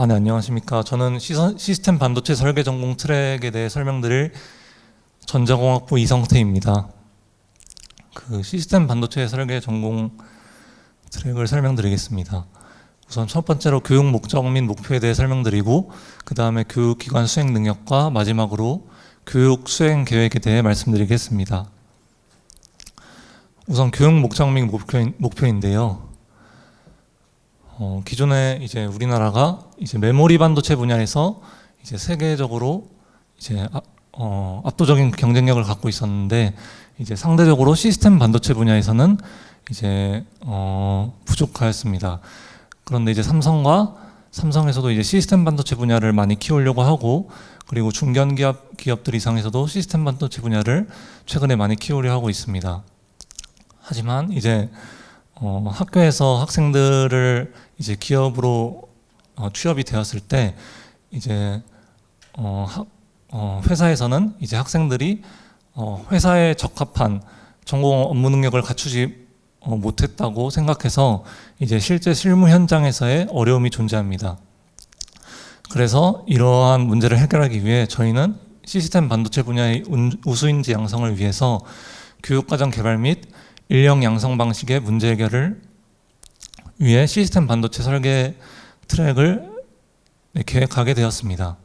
아, 네, 안녕하십니까. 저는 시선, 시스템 반도체 설계 전공 트랙에 대해 설명드릴 전자공학부 이성태입니다. 그 시스템 반도체 설계 전공 트랙을 설명드리겠습니다. 우선 첫 번째로 교육 목적 및 목표에 대해 설명드리고 그 다음에 교육기관 수행 능력과 마지막으로 교육 수행 계획에 대해 말씀드리겠습니다. 우선 교육 목적 및 목표, 목표인데요. 어, 기존에 이제 우리나라가 이제 메모리 반도체 분야에서 이제 세계적으로 이제 아- 어, 압도적인 경쟁력을 갖고 있었는데 이제 상대적으로 시스템 반도체 분야에서는 이제 어, 부족하였습니다. 그런데 이제 삼성과 삼성에서도 이제 시스템 반도체 분야를 많이 키우려고 하고 그리고 중견 기업 기업들 이상에서도 시스템 반도체 분야를 최근에 많이 키우려 하고 있습니다. 하지만 이제 어, 학교에서 학생들을 이제 기업으로 어, 취업이 되었을 때 이제 어, 학, 어, 회사에서는 이제 학생들이 어, 회사에 적합한 전공 업무 능력을 갖추지 어, 못했다고 생각해서 이제 실제 실무 현장에서의 어려움이 존재합니다. 그래서 이러한 문제를 해결하기 위해 저희는 시스템 반도체 분야의 운- 우수인재 양성을 위해서 교육과정 개발 및 인력 양성 방식의 문제 해결을 위해 시스템 반도체 설계 트랙을 네, 계획하게 되었습니다.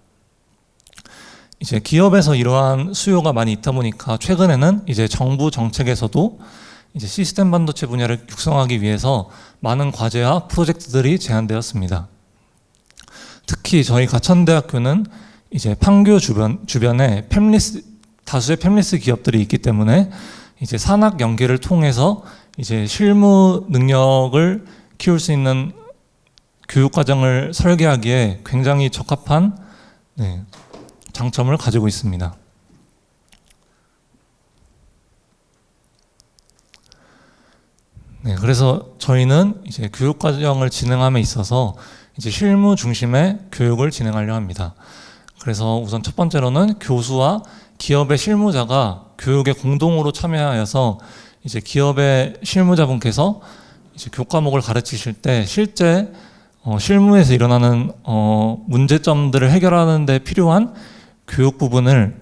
이제 기업에서 이러한 수요가 많이 있다 보니까 최근에는 이제 정부 정책에서도 이제 시스템 반도체 분야를 육성하기 위해서 많은 과제와 프로젝트들이 제안되었습니다. 특히 저희 가천대학교는 이제 판교 주변 주변에 팹리스 다수의 팹리스 기업들이 있기 때문에 이제 산학 연계를 통해서 이제 실무 능력을 키울 수 있는 교육 과정을 설계하기에 굉장히 적합한 네, 장점을 가지고 있습니다. 네, 그래서 저희는 이제 교육 과정을 진행함에 있어서 이제 실무 중심의 교육을 진행하려 합니다. 그래서 우선 첫 번째로는 교수와 기업의 실무자가 교육에 공동으로 참여하여서 이제 기업의 실무자분께서 이제 교과목을 가르치실 때 실제 어, 실무에서 일어나는 어, 문제점들을 해결하는 데 필요한 교육 부분을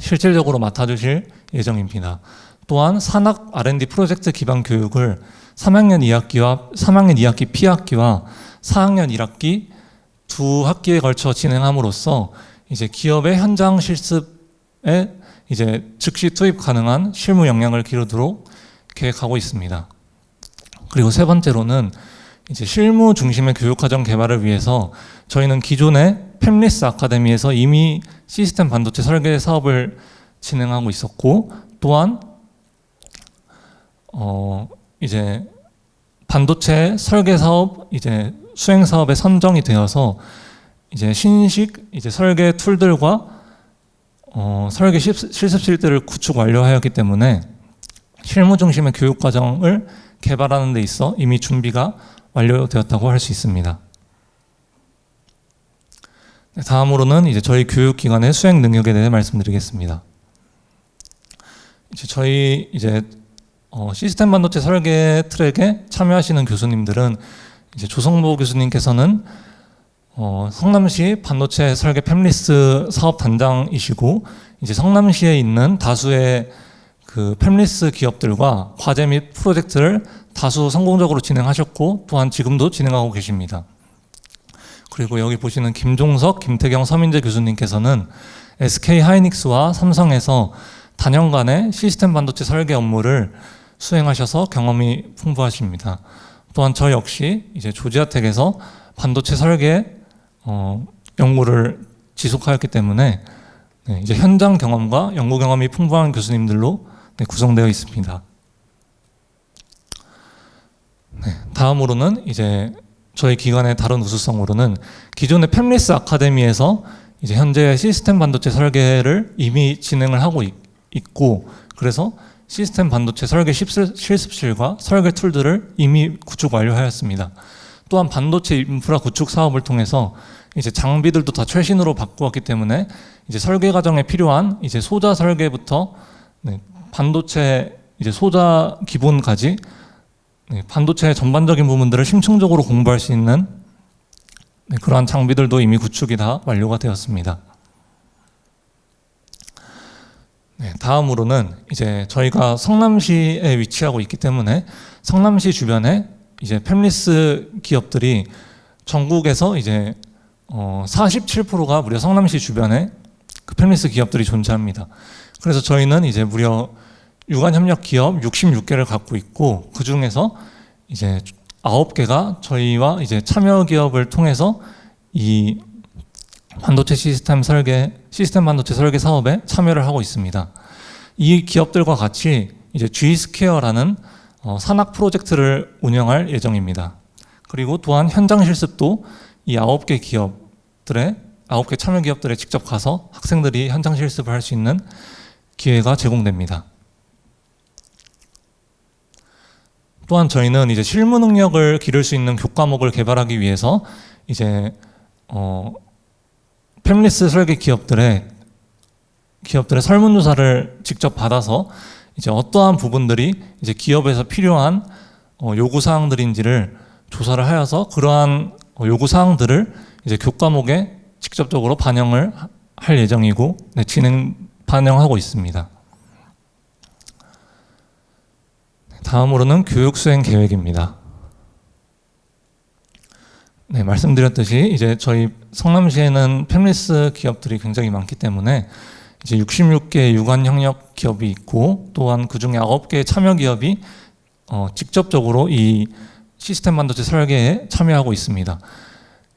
실질적으로 맡아주실 예정입니다. 또한 산학 R&D 프로젝트 기반 교육을 3학년 2학기와 3학년 2학기 P학기와 4학년 1학기 두 학기에 걸쳐 진행함으로써 이제 기업의 현장 실습에 이제 즉시 투입 가능한 실무 역량을 기르도록 계획하고 있습니다. 그리고 세 번째로는 이제 실무 중심의 교육 과정 개발을 위해서 저희는 기존의 팹리스 아카데미에서 이미 시스템 반도체 설계 사업을 진행하고 있었고 또한 어 이제 반도체 설계 사업 이제 수행 사업에 선정이 되어서 이제 신식 이제 설계 툴들과 어 설계 실- 실습실들을 구축 완료하였기 때문에 실무 중심의 교육 과정을 개발하는 데 있어 이미 준비가 완료되었다고 할 수 있습니다. 네, 다음으로는 이제 저희 교육기관의 수행 능력에 대해 말씀드리겠습니다. 이제 저희 이제 어, 시스템 반도체 설계 트랙에 참여하시는 교수님들은 이제 조성보 교수님께서는 어, 성남시 반도체 설계 팹리스 사업 단장이시고 이제 성남시에 있는 다수의 그 팹리스 기업들과 과제 및 프로젝트를 다수 성공적으로 진행하셨고 또한 지금도 진행하고 계십니다. 그리고 여기 보시는 김종석, 김태경, 서민재 교수님께서는 SK 하이닉스와 삼성에서 단연간의 시스템 반도체 설계 업무를 수행하셔서 경험이 풍부하십니다. 또한 저 역시 이제 조지아텍에서 반도체 설계 어, 연구를 지속하였기 때문에 네, 이제 현장 경험과 연구 경험이 풍부한 교수님들로 네, 구성되어 있습니다. 네, 다음으로는 이제 저희 기관의 다른 우수성으로는 기존의 팹리스 아카데미에서 이제 현재 시스템 반도체 설계를 이미 진행을 하고 있, 고 그래서 시스템 반도체 설계 실습- 실습실과 설계 툴들을 이미 구축 완료하였습니다. 또한 반도체 인프라 구축 사업을 통해서 이제 장비들도 다 최신으로 바꾸었기 때문에 이제 설계 과정에 필요한 이제 소자 설계부터 네, 반도체 이제 소자 기본까지 네, 반도체 전반적인 부분들을 심층적으로 공부할 수 있는 네, 그러한 장비들도 이미 구축이 다 완료가 되었습니다. 네, 다음으로는 이제 저희가 성남시에 위치하고 있기 때문에 성남시 주변에 이제 팸리스 기업들이 전국에서 이제 어 47%가 무려 성남시 주변에 그 팸리스 기업들이 존재합니다. 그래서 저희는 이제 무려 유관 협력 기업 66개를 갖고 있고 그 중에서 이제 9개가 저희와 이제 참여 기업을 통해서 이 반도체 시스템 설계 시스템 반도체 설계 사업에 참여를 하고 있습니다. 이 기업들과 같이 이제 G 스퀘어라는 어, 산학 프로젝트를 운영할 예정입니다. 그리고 또한 현장 실습도 이 아홉 개 기업들의 아홉 개 참여 기업들에 직접 가서 학생들이 현장 실습을 할 수 있는 기회가 제공됩니다. 또한 저희는 이제 실무 능력을 기를 수 있는 교과목을 개발하기 위해서 이제 어 팸리스 설계 기업들의 기업들의 설문조사를 직접 받아서 이제 어떠한 부분들이 이제 기업에서 필요한 어, 요구 사항들인지를 조사를 하여서 그러한 어, 요구 사항들을 이제 교과목에 직접적으로 반영을 하- 할 예정이고 네, 진행 반영하고 있습니다. 다음으로는 교육 수행 계획입니다. 네, 말씀드렸듯이 이제 저희 성남시에는 팸리스 기업들이 굉장히 많기 때문에 이제 66개 유관 협력 기업이 있고 또한 그 중에 9개의 참여 기업이 어, 직접적으로 이 시스템 반도체 설계에 참여하고 있습니다.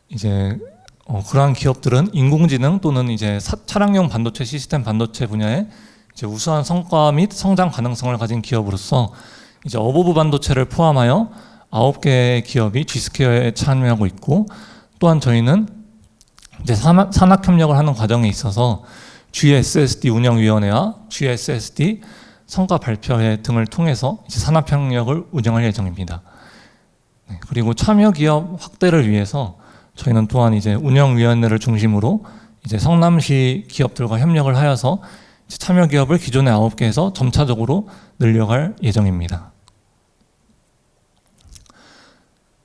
이제 어, 그러한 기업들은 인공지능 또는 이제 사- 차량용 반도체 시스템 반도체 분야에 이제 우수한 성과 및 성장 가능성을 가진 기업으로서 이제 어보브 반도체를 포함하여 9개의 기업이 G스퀘어에 참여하고 있고 또한 저희는 이제 산학 협력을 하는 과정에 있어서 GSSD 운영위원회와 GSSD 성과 발표회 등을 통해서 이제 산업 협력을 운영할 예정입니다. 네, 그리고 참여 기업 확대를 위해서 저희는 또한 이제 운영위원회를 중심으로 이제 성남시 기업들과 협력을 하여서 참여 기업을 기존의 9개에서 점차적으로 늘려갈 예정입니다.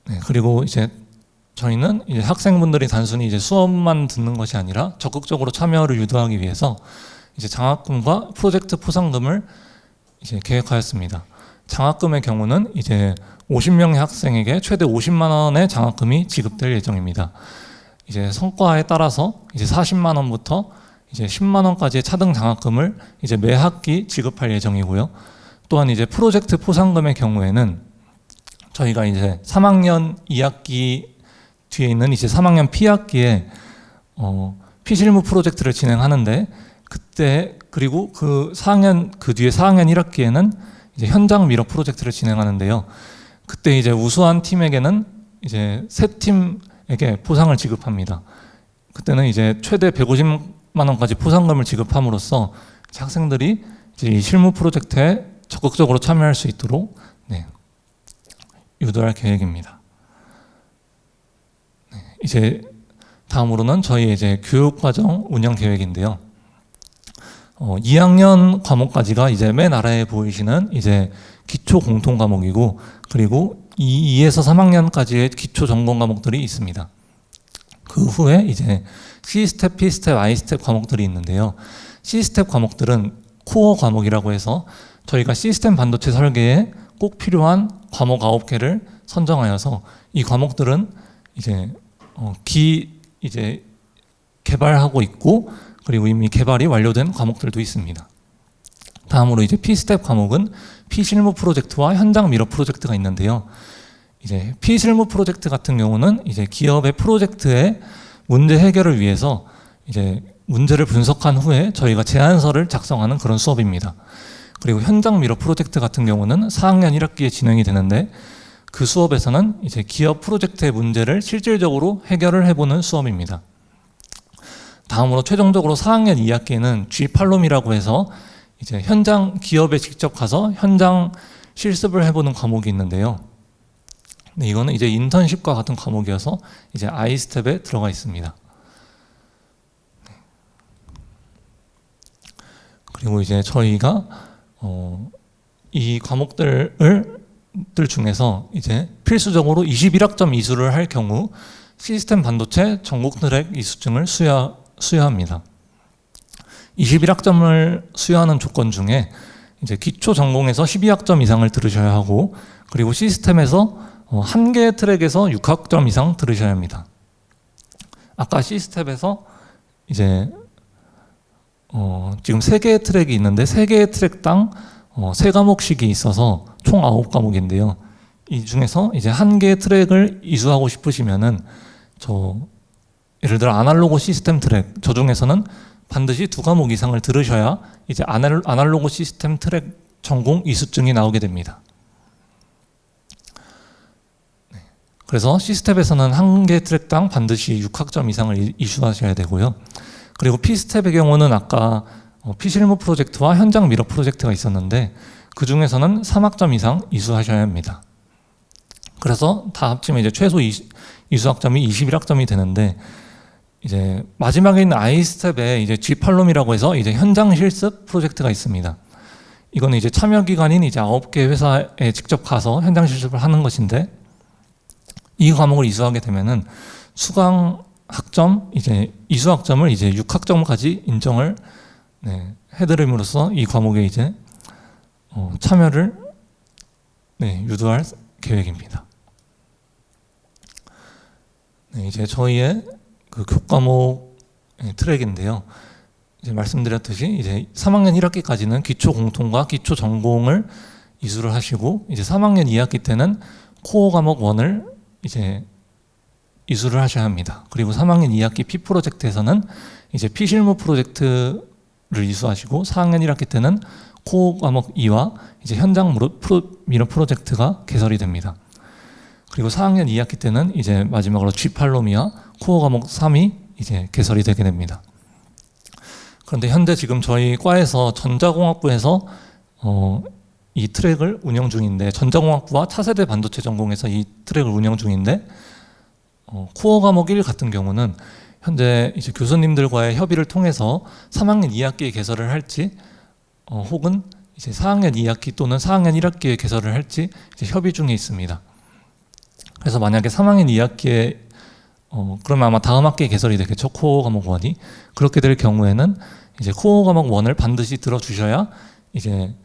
네, 그리고 이제 저희는 이제 학생분들이 단순히 이제 수업만 듣는 것이 아니라 적극적으로 참여를 유도하기 위해서 이제 장학금과 프로젝트 포상금을 이제 계획하였습니다. 장학금의 경우는 이제 50명의 학생에게 최대 50만 원의 장학금이 지급될 예정입니다. 이제 성과에 따라서 이제 40만 원부터 이제 10만 원까지의 차등 장학금을 이제 매 학기 지급할 예정이고요. 또한 이제 프로젝트 포상금의 경우에는 저희가 이제 3학년 2학기 뒤에 있는 이제 3학년 P학기에 어, P실무 프로젝트를 진행하는데 그때 그리고 그 4학년 그 뒤에 4학년 1학기에는 이제 현장 미러 프로젝트를 진행하는데요. 그때 이제 우수한 팀에게는 이제 세 팀에게 포상을 지급합니다. 그때는 이제 최대 150만 원까지 포상금을 지급함으로써 학생들이 이제 이 실무 프로젝트에 적극적으로 참여할 수 있도록 네, 유도할 계획입니다. 네, 이제 다음으로는 저희 이제 교육과정 운영 계획인데요. 어, 2학년 과목까지가 이제 맨 아래에 보이시는 이제 기초 공통 과목이고 그리고 2, 2에서 3학년까지의 기초 전공 과목들이 있습니다. 그 후에 이제 C스텝, P스텝, I스텝 과목들이 있는데요. C스텝 과목들은 코어 과목이라고 해서 저희가 시스템 반도체 설계에 꼭 필요한 과목 9개를 선정하여서 이 과목들은 이제 어, 기 이제 개발하고 있고 그리고 이미 개발이 완료된 과목들도 있습니다. 다음으로 이제 P 스텝 과목은 P 실무 프로젝트와 현장 미러 프로젝트가 있는데요. 이제 P 실무 프로젝트 같은 경우는 이제 기업의 프로젝트의 문제 해결을 위해서 이제 문제를 분석한 후에 저희가 제안서를 작성하는 그런 수업입니다. 그리고 현장 미러 프로젝트 같은 경우는 4학년 1학기에 진행이 되는데 그 수업에서는 이제 기업 프로젝트의 문제를 실질적으로 해결을 해보는 수업입니다. 다음으로 최종적으로 4학년 2학기에는 G 팔롬이라고 해서 이제 현장 기업에 직접 가서 현장 실습을 해보는 과목이 있는데요. 네, 이거는 이제 인턴십과 같은 과목이어서 이제 I 스텝에 들어가 있습니다. 네. 그리고 이제 저희가 어, 이 과목들을 들 중에서 이제 필수적으로 21학점 이수를 할 경우 시스템 반도체 전국 트랙 이수증을 수여, 수여합니다. 21학점을 수여하는 조건 중에 이제 기초 전공에서 12학점 이상을 들으셔야 하고 그리고 시스템에서 어, 한 개의 트랙에서 6학점 이상 들으셔야 합니다. 아까 시스템에서 이제 어, 지금 세 개의 트랙이 있는데 세 개의 트랙당 어, 세 과목씩이 있어서 총 아홉 과목인데요. 이 중에서 이제 한 개의 트랙을 이수하고 싶으시면은 저 예를 들어 아날로그 시스템 트랙 저 중에서는 반드시 두 과목 이상을 들으셔야 이제 아날, 아날로그 시스템 트랙 전공 이수증이 나오게 됩니다. 네. 그래서 시스텝에서는 한 개 트랙당 반드시 6학점 이상을 이- 이수하셔야 되고요. 그리고 P스텝의 경우는 아까 어, P실무 프로젝트와 현장 미러 프로젝트가 있었는데 그 중에서는 3학점 이상 이수하셔야 합니다. 그래서 다 합치면 이제 최소 이, 이수학점이 21학점이 되는데 이제 마지막에 있는 아이스텝에 이제 G팔롬이라고 해서 이제 현장 실습 프로젝트가 있습니다. 이거는 이제 참여 기관인 이제 아홉 개 회사에 직접 가서 현장 실습을 하는 것인데 이 과목을 이수하게 되면은 수강 학점 이제 이수 학점을 이제 6학점까지 인정을 네, 해드림으로써 이 과목에 이제 어, 참여를 네, 유도할 계획입니다. 네, 이제 저희의 그 교과목 예, 트랙인데요. 이제 말씀드렸듯이 이제 3학년 1학기까지는 기초 공통과 기초 전공을 이수를 하시고 이제 3학년 2학기 때는 코어 과목 1을 이제 이수를 하셔야 합니다. 그리고 3학년 2학기 P 프로젝트에서는 이제 P 실무 프로젝트 를 이수하시고 4학년 1학기 때는 코어 과목 2와 이제 현장 무로- 프로, 미러 프로젝트가 개설이 됩니다. 그리고 4학년 2학기 때는 이제 마지막으로 G8롬이와 코어 과목 3이 이제 개설이 되게 됩니다. 그런데 현재 지금 저희 과에서 전자공학부에서 어, 이 트랙을 운영 중인데 전자공학부와 차세대 반도체 전공에서 이 트랙을 운영 중인데 어, 코어 과목 1 같은 경우는 현재 이제 교수님들과의 협의를 통해서 3학년 2학기에 개설을 할지 어, 혹은 이제 4학년 2학기 또는 4학년 1학기에 개설을 할지 협의 중에 있습니다. 그래서 만약에 3학년 2학기에 어, 그러면 아마 다음 학기에 개설이 되겠죠. 코어 과목 1이. 그렇게 될 경우에는 이제 코어 과목 1을 반드시 들어주셔야 이제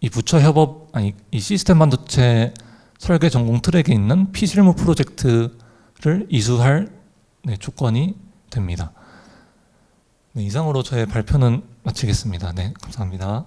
이 부처 협업, 아니, 이 시스템 반도체 설계 전공 트랙에 있는 피실무 프로젝트를 이수할 네, 조건이 됩니다. 네, 이상으로 저의 발표는 마치겠습니다. 네, 감사합니다.